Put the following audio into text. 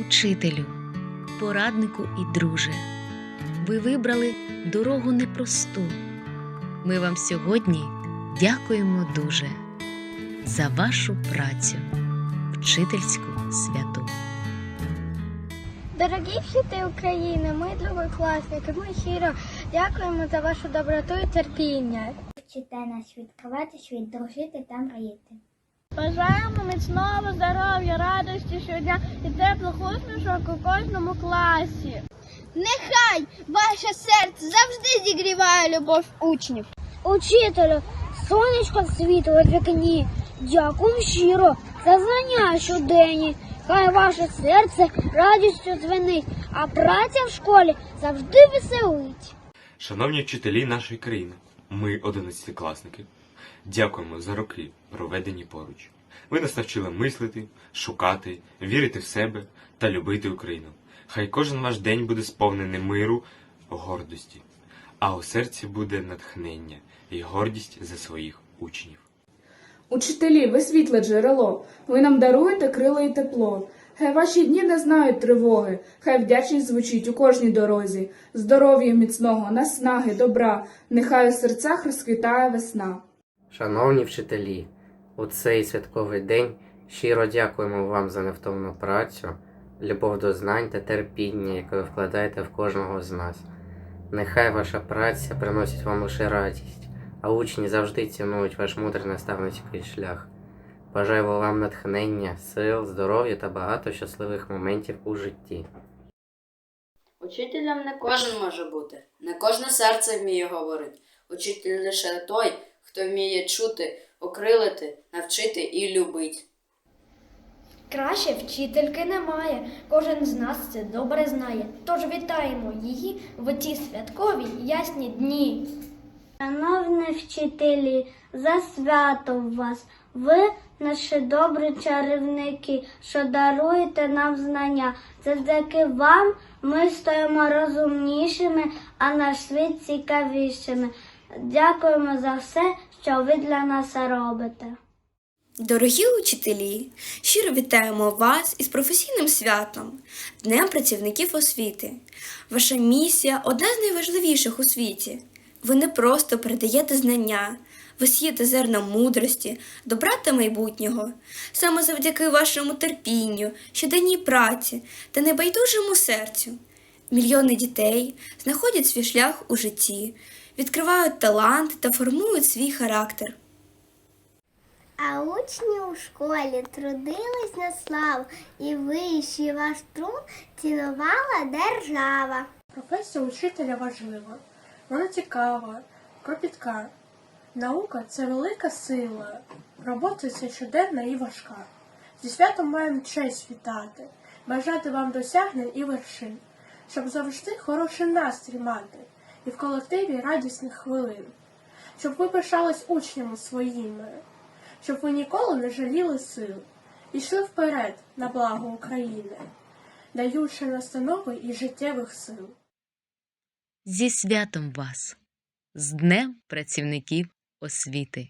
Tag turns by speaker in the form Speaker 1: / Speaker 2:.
Speaker 1: учителю, пораднику і друже. Ви вибрали дорогу непросту. Ми вам сьогодні дякуємо дуже за вашу працю, вчительську святу.
Speaker 2: Дорогі вчителі України, ми другокласники, ми щиро дякуємо за вашу доброту і терпіння.
Speaker 3: Вчите нас відкривати світ, дружити та мріяти.
Speaker 2: Бажаємо міцного здоров'я, радості щодня і теплих усмішок у кожному класі. Нехай ваше серце завжди зігріває любов учнів. Учителю, сонечко світло вікні, дякую щиро за знання щоденні. Хай ваше серце радістю дзвенить, а праця в школі завжди веселить.
Speaker 4: Шановні вчителі нашої країни, ми, одинадцятикласники, дякуємо за роки, проведені поруч. Ви нас навчили мислити, шукати, вірити в себе та любити Україну. Хай кожен ваш день буде сповнений миру, гордості, а у серці буде натхнення і гордість за своїх учнів.
Speaker 5: Учителі, ви світле джерело, ви нам даруєте крила і тепло. Хай ваші дні не знають тривоги, хай вдячність звучить у кожній дорозі. Здоров'я міцного, наснаги, добра, нехай у серцях розквітає весна.
Speaker 6: Шановні вчителі, у цей святковий день щиро дякуємо вам за невтомну працю, любов до знань та терпіння, яке ви вкладаєте в кожного з нас. Нехай ваша праця приносить вам лише радість, а учні завжди цінують ваш мудрий наставницький шлях. Бажаю вам натхнення, сил, здоров'я та багато щасливих моментів у житті.
Speaker 7: Учителем не кожен може бути, не кожне серце вміє говорити. Учитель лише той, хто вміє чути, окрилити, навчити і любить.
Speaker 2: Краще вчительки немає. Кожен з нас це добре знає. Тож вітаємо її в ті святкові ясні дні.
Speaker 3: Шановні вчителі, за свято вас, ви наші добрі чарівники, що даруєте нам знання. Завдяки вам ми стаємо розумнішими, а наш світ цікавішими. Дякуємо за все, що ви для нас робите.
Speaker 8: Дорогі учителі, щиро вітаємо вас із професійним святом, Днем працівників освіти. Ваша місія одна з найважливіших у світі. Ви не просто передаєте знання, ви сієте зерна мудрості, добра та майбутнього. Саме завдяки вашому терпінню, щоденній праці та небайдужому серцю. Мільйони дітей знаходять свій шлях у житті, відкривають талант та формують свій характер.
Speaker 3: А учні у школі трудились на славу, і вищий ваш труд цінувала держава.
Speaker 9: Професія учителя важлива, вона цікава, кропітка. Наука це велика сила, робота це щоденна і важка. Зі святом маємо честь вітати, бажати вам досягнень і вершин, щоб завжди хороший настрій мати і в колективі радісних хвилин, щоб ви пишались учнями своїми, щоб ви ніколи не жаліли сил йшли вперед на благо України, даючи настанови і життєвих сил.
Speaker 1: Зі святом вас, з Днем працівників освіти!